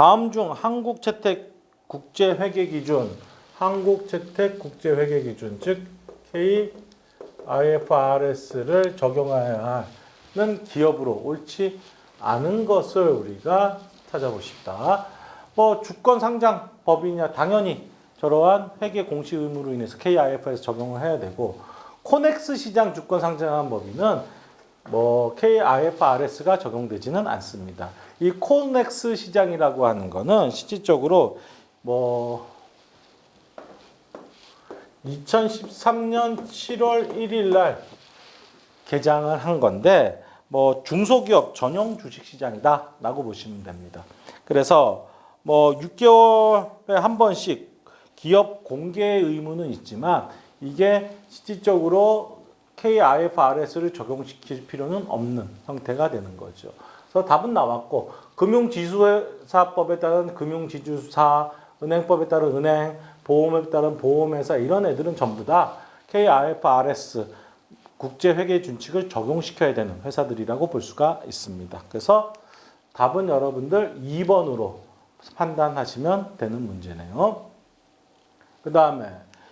다음 중 한국 채택 국제 회계 기준, 한국 채택 국제 회계 기준, 즉 KIFRS를 적용해야 하는 기업으로 옳지 않은 것을 우리가 찾아보십다. 뭐 주권 상장 법이냐 당연히 저러한 회계 공시 의무로 인해서 KIFRS 적용을 해야 되고 코넥스 시장 주권 상장한 법인은 뭐 KIFRS가 적용되지는 않습니다. 이 코넥스 시장이라고 하는 거는 실질적으로 뭐 2013년 7월 1일 날 개장을 한 건데 뭐 중소기업 전용 주식 시장이다라고 보시면 됩니다. 그래서 뭐 6개월에 한 번씩 기업 공개 의무는 있지만 이게 실질적으로 KIFRS를 적용시킬 필요는 없는 형태가 되는 거죠. 그래서 답은 나왔고 금융지수사법에 따른 금융지주사, 은행법에 따른 은행, 보험에 따른 보험회사 이런 애들은 전부 다 KIFRS 국제회계 준칙을 적용시켜야 되는 회사들이라고 볼 수가 있습니다. 그래서 답은 여러분들 2번으로 판단하시면 되는 문제네요. 그 다음에